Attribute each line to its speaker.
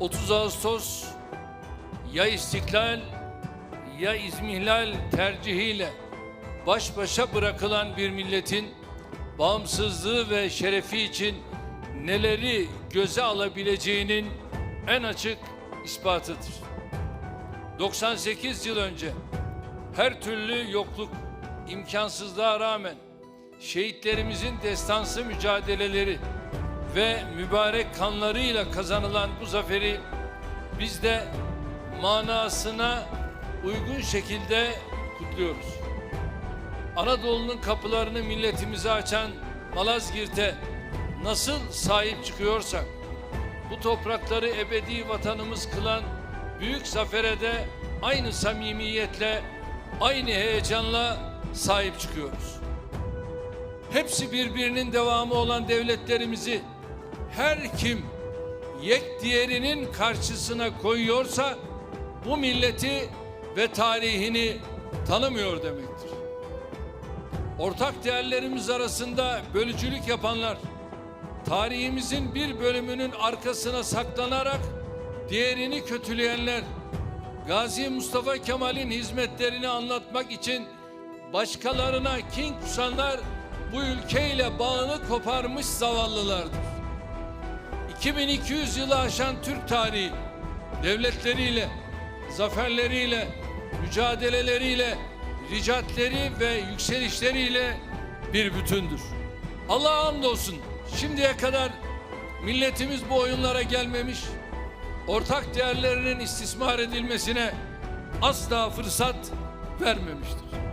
Speaker 1: 30 Ağustos ya istiklal ya izmihlal tercihiyle baş başa bırakılan bir milletin bağımsızlığı ve şerefi için neleri göze alabileceğinin en açık ispatıdır. 98 yıl önce her türlü yokluk, imkansızlığa rağmen şehitlerimizin destansı mücadeleleri ve mübarek kanlarıyla kazanılan bu zaferi biz de manasına uygun şekilde kutluyoruz. Anadolu'nun kapılarını milletimize açan Malazgirt'e nasıl sahip çıkıyorsak bu toprakları ebedi vatanımız kılan büyük zafere de aynı samimiyetle, aynı heyecanla sahip çıkıyoruz. Hepsi birbirinin devamı olan devletlerimizi her kim yek diğerinin karşısına koyuyorsa bu milleti ve tarihini tanımıyor demektir. Ortak değerlerimiz arasında bölücülük yapanlar, tarihimizin bir bölümünün arkasına saklanarak diğerini kötüleyenler, Gazi Mustafa Kemal'in hizmetlerini anlatmak için başkalarına kin kusanlar bu ülkeyle bağını koparmış zavallılardır. 2200 yılı aşan Türk tarihi devletleriyle, zaferleriyle, mücadeleleriyle, ricatleri ve yükselişleriyle bir bütündür. Allah'a hamdolsun şimdiye kadar milletimiz bu oyunlara gelmemiş, ortak değerlerinin istismar edilmesine asla fırsat vermemiştir.